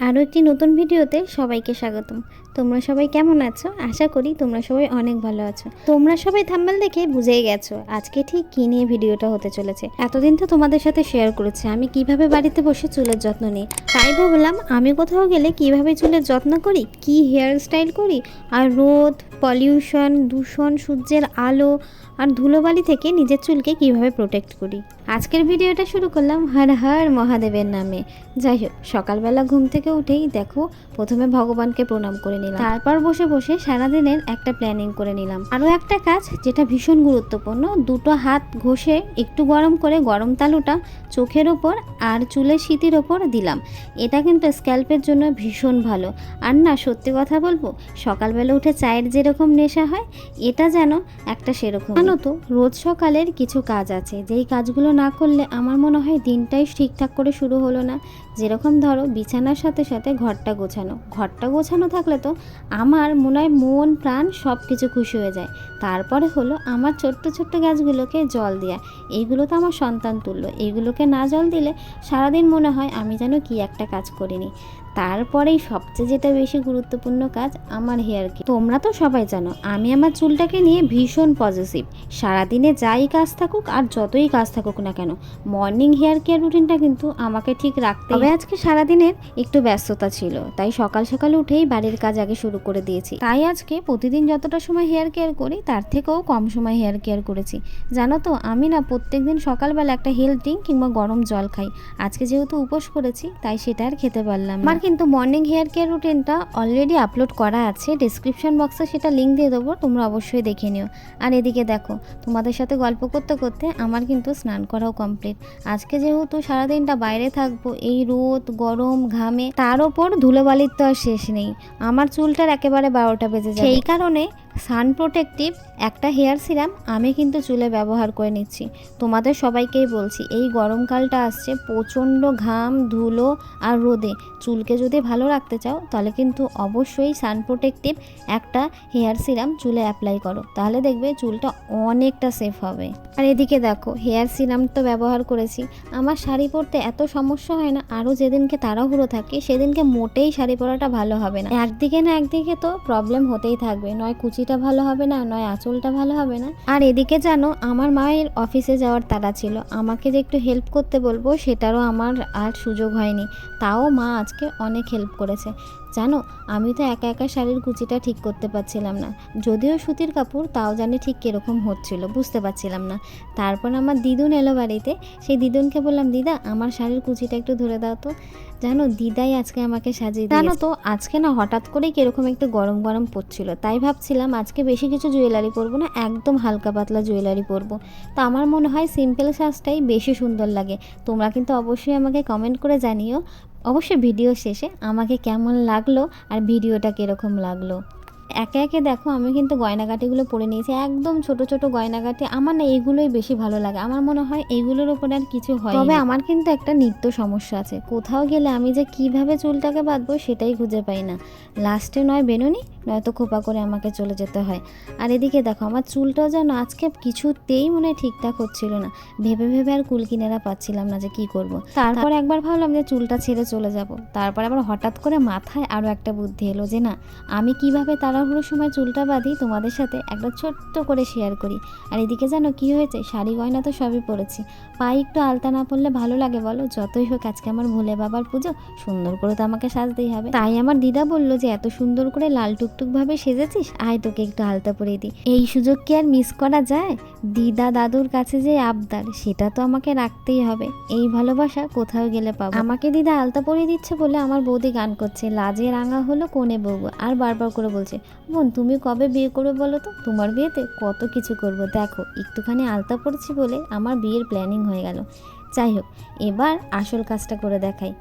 আরও একটি নতুন ভিডিওতে সবাইকে স্বাগতম। তোমরা সবাই কেমন আছো? আশা করি তোমরা সবাই অনেক ভালো আছো। তোমরা সবাই থাম্বেল দেখে বুঝেই গেছো আজকে ঠিক কী নিয়ে ভিডিওটা হতে চলেছে। এতদিন তো তোমাদের সাথে শেয়ার করেছি, আমি কীভাবে বাড়িতে বসে চুলের যত্ন নিই? তাই ভাবলাম আমি কোথাও গেলে কীভাবে চুলের যত্ন করি, কি হেয়ার স্টাইল করি? আর রোদ পলিউশন দূষণ, সূর্যের আলো আর ধুলোবালি থেকে নিজের চুলকে কীভাবে প্রোটেক্ট করি? আজকের ভিডিওটা শুরু করলাম হর হর মহাদেবের নামে। যাই হোক, সকালবেলা ঘুম থেকে উঠেই দেখো, প্রথমে ভগবানকে প্রণাম করে নিলাম। তারপর বসে বসে সারাদিনের একটা প্ল্যানিং করে নিলাম। আরও একটা কাজ যেটা ভীষণ গুরুত্বপূর্ণ, দুটো হাত ঘষে একটু গরম করে গরম তালুটা চোখের ওপর আর চুলের শীতির ওপর দিলাম। এটা কিন্তু স্ক্যাল্পের জন্য ভীষণ ভালো। আর না, সত্যি কথা বলব, সকালবেলা উঠে চায়ের যেরকম নেশা হয়, এটা যেন একটা সেরকম। জানো তো, রোজ সকালের কিছু কাজ আছে, যেই কাজগুলো না করলে আমার মনে হয় দিনটাই ঠিকঠাক করে শুরু হলো না। যেরকম ধরো, বিছানার সাথে সাথে ঘরটা গোছানো। ঘরটা গোছানো থাকলে তো আমার মনে হয় মন, প্রাণ সব কিছু খুশি হয়ে যায়। তারপরে হলো আমার ছোট্ট ছোট্ট গাছগুলোকে জল দেওয়া এইগুলো তো আমার সন্তান তুল্য। এইগুলোকে না জল দিলে সারাদিন মনে হয় আমি যেন কি একটা কাজ করিনি। তারপরেই সবচেয়ে যেটা বেশি গুরুত্বপূর্ণ কাজ আমার হেয়ার কেয়ার তোমরা তো সবাই জানো, আমি আমার চুলটাকে নিয়ে ভীষণ পজিটিভ সারাদিনে যাই কাজ থাকুক আর যতই কাজ থাকুক না কেন মর্নিং হেয়ার কেয়ার রুটিনটা কিন্তু আমাকে ঠিক রাখতে হবে আজকে সারাদিনের একটু ব্যস্ততা ছিল, তাই সকাল সকাল উঠেই বাড়ির কাজ আগে শুরু করে দিয়েছি। তাই আজকে প্রতিদিন যতটা সময় হেয়ার কেয়ার করি, তার থেকেও কম সময় হেয়ার কেয়ার করেছি। জানো তো, আমি না প্রত্যেক দিন সকালবেলা একটা হেলথ ড্রিঙ্ক কিংবা গরম জল খাই। আজকে যেহেতু উপোস করেছি, তাই সেটা আর খেতে পারলাম। আমার কিন্তু মর্নিং হেয়ার কেয়ার রুটিনটা অলরেডি আপলোড করা আছে। ডিসক্রিপশন বক্সে সেটা লিঙ্ক দিয়ে দেবো, তোমরা অবশ্যই দেখে নিও। আর এদিকে দেখো, তোমাদের সাথে গল্প করতে করতে আমার কিন্তু স্নান করাও কমপ্লিট আজকে যেহেতু সারাদিনটা বাইরে থাকব, এই রোদ, গরম, ঘামে, তার ওপর ধুলোবালির তো আর শেষ নেই। আমার চুলটার একেবারে বারোটা বেজে যায় সেই কারণে সান প্রোটেক্টিভ একটা হেয়ার সিরাম আমি কিন্তু চুলে ব্যবহার করে নিচ্ছি। তোমাদের সবাইকেই বলছি, এই গরমকালটা আসছে প্রচণ্ড ঘাম, ধুলো আর রোদে। চুলকে যদি ভালো রাখতে চাও, তাহলে কিন্তু অবশ্যই সান প্রোটেক্টিভ একটা হেয়ার সিরাম চুলে অ্যাপ্লাই করো। তাহলে দেখবে চুলটা অনেকটা সেফ হবে। আর এদিকে দেখো, হেয়ার সিরাম তো ব্যবহার করেছি। আমার শাড়ি পরতে এত সমস্যা হয় না, আরও যেদিনকে তাড়াহুড়ো থাকে, সেদিনকে মোটেই শাড়ি পরাটা ভালো হবে না। একদিকে না একদিকে তো প্রবলেম হতেই থাকবে, নয় কুচিটা ভালো হবে না, নয় আঁচলটা ভালো হবে না। আর এদিকে জানো, আমার মায়ের অফিসে যাওয়ার তারা ছিল। আমাকে যে একটু হেল্প করতে বলব, সেটারও আমার আর সুযোগ হয়নি। তাও মা আজকে অনেক হেল্প করেছে। জানো, আমি তো একা একা শাড়ির কুচিটা ঠিক করতে পারছিলাম না। যদিও সুতির কাপড়, তাও জানি ঠিক কীরকম হচ্ছিল, বুঝতে পারছিলাম না। তারপর আমার দিদুন এলো বাড়িতে। সেই দিদুনকে বললাম, দিদা, আমার শাড়ির কুচিটা একটু ধরে দাও তো। জানো, দিদাই আজকে আমাকে সাজিয়ে জানো তো, আজকে না হঠাৎ করেই কীরকম একটু গরম গরম পড়ছিল। তাই ভাবছিলাম, আজকে বেশি কিছু জুয়েলারি পরবো না, একদম হালকা পাতলা জুয়েলারি পরবো। তো আমার মনে হয়, সিম্পল সাজটাই বেশি সুন্দর লাগে। তোমরা কিন্তু অবশ্যই আমাকে কমেন্ট করে জানিও। অবশ্যই ভিডিও শেষে আমাকে কেমন লাগল আর ভিডিওটা কীরকম লাগল। একে একে দেখো, আমি কিন্তু গয়নাগাটিগুলো পরে নিয়েছি। একদম ছোট ছোট গয়নাগাটি, আমার না এগুলোই বেশি ভালো লাগে। আমার মনে হয় এগুলোর উপরে আর কিছু হয় তবে আমার কিন্তু একটা নিত্য সমস্যা আছে। কোথাও গেলে আমি যে কীভাবে চুলটাকে বাঁধবো সেটাই খুঁজে পাই না। লাস্টে নয় বেনুনি নয়তো খোপা করে আমাকে চলে যেতে হয়। আর এদিকে দেখো, আমার চুলটাও যেন আজকে কিছুতেই মনে ঠিকঠাক হচ্ছিল না। ভেবে ভেবে আর কুল কিনেরা পাচ্ছিলাম না যে কি করব। তারপর একবার ভাবলাম যে চুলটা ছেড়ে চলে যাব। তারপর আবার হঠাৎ করে মাথায় আরও একটা বুদ্ধি এলো যে না, আমি কীভাবে তাড়াহুড়োর সময় চুলটা বাঁধি তোমাদের সাথে একটা ছোট্ট করে শেয়ার করি। আর এদিকে যেন কি হয়েছে, শাড়ি গয়না তো সবই পরেছি। পায়ে একটু আলতা না পড়লে ভালো লাগে বলো? যতই হোক আজকে আমার ভোলে বাবার পুজো, সুন্দর করে তো আমাকে সাজতেই হবে। তাই আমার দিদা বলল যে এত সুন্দর করে লাল টুকটুক ভাবে সেজেছিস? আয় তোকে একটু আলতা পরিয়ে দিই। এই সুযোগ কি আর মিস করা যায়? দিদা দাদুর কাছে যে আবদার, সেটা তো আমাকে রাখতেই হবে। এই ভালোবাসা কোথাও গেলে পাবো? আমাকে দিদা আলতা পরিয়ে দিচ্ছে বলে আমার বৌদি গান করছে। লাজে রাঙা হলো কোণে বউ আর বারবার করে বলছে, বোন, তুমি কবে বিয়ে করবে বলো তো? তোমার বিয়েতে কত কিছু করব? দেখো, একটুখানি আলতা পড়ছি বলে আমার বিয়ের প্ল্যানিং হয়ে গেল। যাই হোক, এবার আসল কাজটা করে দেখাই।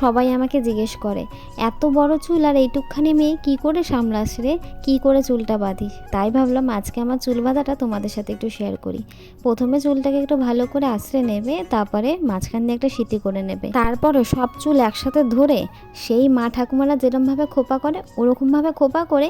সবাই আমাকে জিজ্ঞেস করে, এত বড় চুল আর এইটুকখানি মেয়ে কি করে সামলাস রে? কি করে চুলটা বাঁধিস? তাই ভাবলাম আজকে আমার চুল বাঁধাটা তোমাদের সাথে একটু শেয়ার করি। প্রথমে চুলটাকে একটু ভালো করে আশ্রে নেবে, তারপরে মাঝখান দিয়ে একটা সিটি করে নেবে। তারপরে সব চুল একসাথে ধরে সেই মা ঠাকুমারা যেরমভাবে খোপা করে, ওরকমভাবে খোপা করে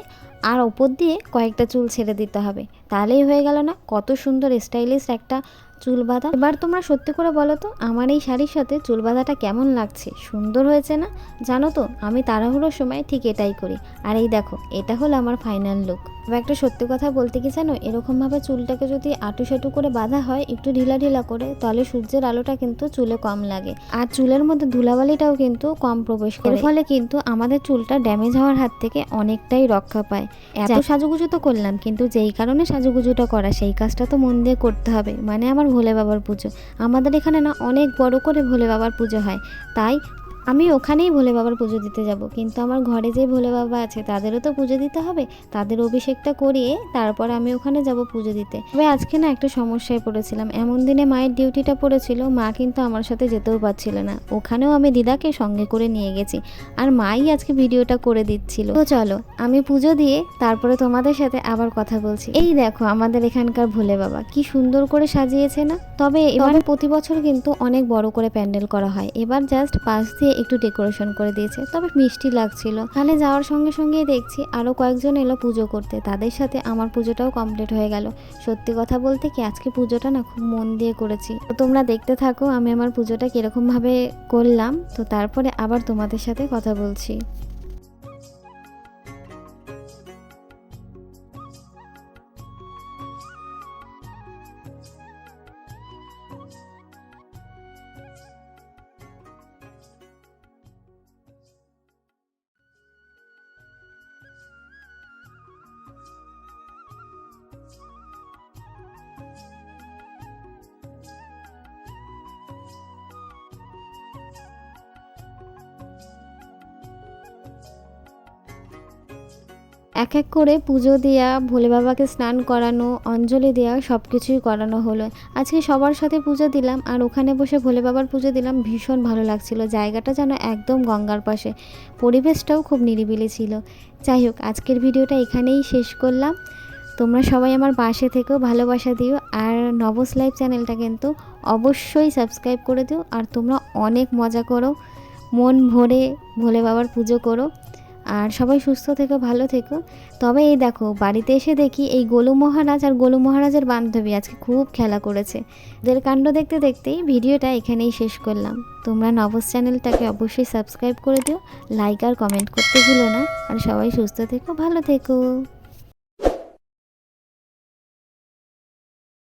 আর ওপর দিয়ে কয়েকটা চুল ছেড়ে দিতে হবে। তাহলেই হয়ে গেল না? কত সুন্দর স্টাইলিশ একটা চুল বাঁধা এবার তোমরা সত্যি করে বলো তো, আমার এই শাড়ির সাথে চুল বাঁধাটা কেমন লাগছে? সুন্দর হয়েছে না? জানো তো, আমি তাড়াহুড়োর সময় ঠিক এটাই করি। আর এই দেখো, এটা হলো আমার ফাইনাল লুক এবার একটা সত্যি কথা বলতে কি জানো? এরকমভাবে চুলটাকে যদি আটু সাটু করে বাঁধা হয় একটু ঢিলা ঢিলা করে তাহলে সূর্যের আলোটা কিন্তু চুলে কম লাগে। আর চুলের মধ্যে ধুলাবালিটাও কিন্তু কম প্রবেশ করে। এর ফলে কিন্তু আমাদের চুলটা ড্যামেজ হওয়ার হাত থেকে অনেকটাই রক্ষা পায়। এত সাজুগুজু তো করলাম কিন্তু যেই কারণে সাজুগুজুটা করা সেই কাজটা তো মন দিয়ে করতে হবে। মানে আমার ভোলে বাবার পুজো। আমাদের এখানে না অনেক বড় করে ভোলে বাবার পুজো হয়। তাই আমি ওখানেই ভোলে বাবার পুজো দিতে যাব কিন্তু আমার ঘরে যে ভোলে বাবা আছে তাদেরও তো পুজো দিতে হবে তাদের অভিষেকটা করিয়ে তারপর আমি ওখানে যাব পুজো দিতে। তবে আজকে না একটা সমস্যায় পড়েছিলাম এমন দিনে মায়ের ডিউটিটা পড়েছিল মা কিন্তু আমার সাথে যেতেও পারছিল না ওখানেও আমি দিদাকে সঙ্গে করে নিয়ে গেছি আর মাই আজকে ভিডিওটা করে দিচ্ছিল। তো চলো আমি পুজো দিয়ে তারপরে তোমাদের সাথে আবার কথা বলছি। এই দেখো আমাদের এখানকার ভোলে বাবা কি সুন্দর করে সাজিয়েছে না? তবে এবার প্রতি বছর কিন্তু অনেক বড় করে প্যান্ডেল করা হয় এবার জাস্ট পাশ দিয়ে একটু ডেকোরেশন করে দিয়েছে, তবে মিষ্টি লাগছিল। তাহলে যাওয়ার সঙ্গে সঙ্গেই দেখছি আরও কয়েকজন এলো পুজো করতে, তাদের সাথে আমার পুজোটাও কমপ্লিট হয়ে গেল। সত্যি কথা বলতে কি আজকে পুজোটা না খুব মন দিয়ে করেছি। তো তোমরা দেখতে থাকো আমি আমার পুজোটা কীরকমভাবে করলাম, তো তারপরে আবার তোমাদের সাথে কথা বলছি। এক এক করে পুজো দেওয়া ভোলে বাবাকে স্নান করানো, অঞ্জলি দেওয়া সব কিছুই করানো হলো। আজকে সবার সাথে পুজো দিলাম আর ওখানে বসে ভোলে বাবার পুজো দিলাম, ভীষণ ভালো লাগছিল। জায়গাটা যেন একদম গঙ্গার পাশে। পরিবেশটাও খুব নিরিবিলি ছিল। যাই হোক, আজকের ভিডিওটা এখানেই শেষ করলাম। তোমরা সবাই আমার পাশে থেকেও ভালোবাসা দিও আর নবস লাইভ চ্যানেলটা কিন্তু অবশ্যই সাবস্ক্রাইব করে দিও। আর তোমরা অনেক মজা করো, মন ভরে ভোলে বাবার পুজো করো। আর সবাই সুস্থ থেকো, ভালো থেকো। তবে এই দেখো, বাড়িতে এসে দেখি এই গোলু মহারাজ আর গোলু মহারাজের বান্ধবী আজকে খুব খেলা করেছে। ওদের কাণ্ড দেখতে দেখতেই ভিডিওটা এখানেই শেষ করলাম। তোমরা নবস চ্যানেলটাকে অবশ্যই সাবস্ক্রাইব করে দিও, লাইক আর কমেন্ট করতে ভুলো না। আর সবাই সুস্থ থেকো, ভালো থেকো।